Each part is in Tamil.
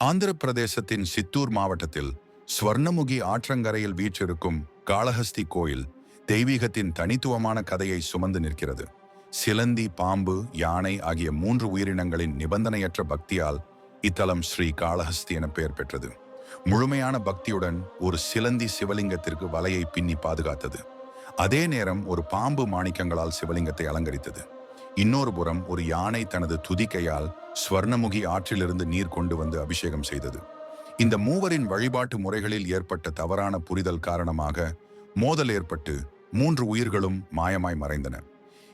ஆந்திர பிரதேசத்தின் சித்தூர் மாவட்டத்தில் ஸ்வர்ணமுகி ஆற்றங்கரையில் வீற்றிருக்கும் காளஹஸ்தி கோயில் தெய்வீகத்தின் தனித்துவமான கதையை சுமந்து நிற்கிறது. சிலந்தி பாம்பு யானை ஆகிய மூன்று உயிரினங்களின் நிபந்தனையற்ற பக்தியால் இத்தலம் ஸ்ரீ காளஹஸ்தி என பெயர் பெற்றது. முழுமையான பக்தியுடன் ஒரு சிலந்தி சிவலிங்கத்திற்கு வலையை பின்னி பாதுகாத்தது. அதே நேரம் ஒரு பாம்பு மாணிக்கங்களால் சிவலிங்கத்தை அலங்கரித்தது. இன்னொரு புறம் ஒரு யானை தனது துதிக்கையால் ஸ்வர்ணமுகி ஆற்றிலிருந்து நீர் கொண்டு வந்து அபிஷேகம் செய்தது. இந்த மூவரின் வழிபாட்டு முறைகளில் ஏற்பட்ட தவறான புரிதல் காரணமாக மோதல் ஏற்பட்டு மூன்று உயிர்களும் மாயமாய் மறைந்தன.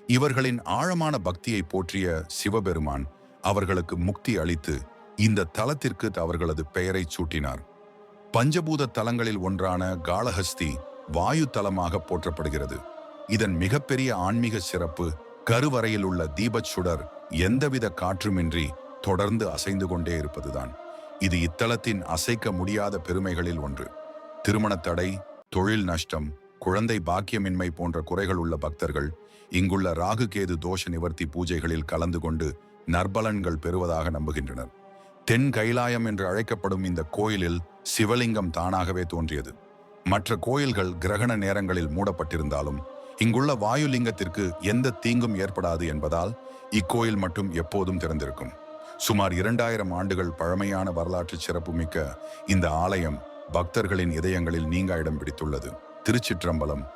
இவர்களின் ஆழமான பக்தியை போற்றிய சிவபெருமான் அவர்களுக்கு முக்தி அளித்து இந்த தலத்திற்கு அவர்களது பெயரைச் சூட்டினார். பஞ்சபூத தலங்களில் ஒன்றான காளஹஸ்தி வாயு தலமாக போற்றப்படுகிறது. இதன் மிகப்பெரிய ஆன்மீக சிறப்பு கருவறையில் உள்ள தீபச் சுடர் எந்தவித காற்றுமின்றி தொடர்ந்து அசைந்து கொண்டே இருப்பதுதான். இது இத்தலத்தின் அசைக்க முடியாத பெருமைகளில் ஒன்று. திருமண தடை தொழில் நஷ்டம் குழந்தை பாக்கியமின்மை போன்ற குறைகள் உள்ள பக்தர்கள் இங்குள்ள ராகுகேது தோஷ நிவர்த்தி பூஜைகளில் கலந்து கொண்டு நற்பலன்கள் பெறுவதாக நம்புகின்றனர். தென் கைலாயம் என்று அழைக்கப்படும் இந்த கோயிலில் சிவலிங்கம் தானாகவே தோன்றியது. மற்ற கோயில்கள் கிரகண நேரங்களில் மூடப்பட்டிருந்தாலும் இங்குள்ள வாயுலிங்கத்திற்கு எந்த தீங்கும் ஏற்படாது என்பதால் இக்கோயில் மட்டும் எப்போதும் திறந்திருக்கும். சுமார் இரண்டாயிரம் ஆண்டுகள் பழமையான வரலாற்று சிறப்புமிக்க இந்த ஆலயம் பக்தர்களின் இதயங்களில் நீங்க இடம் பிடித்துள்ளது. திருச்சிற்றம்பலம்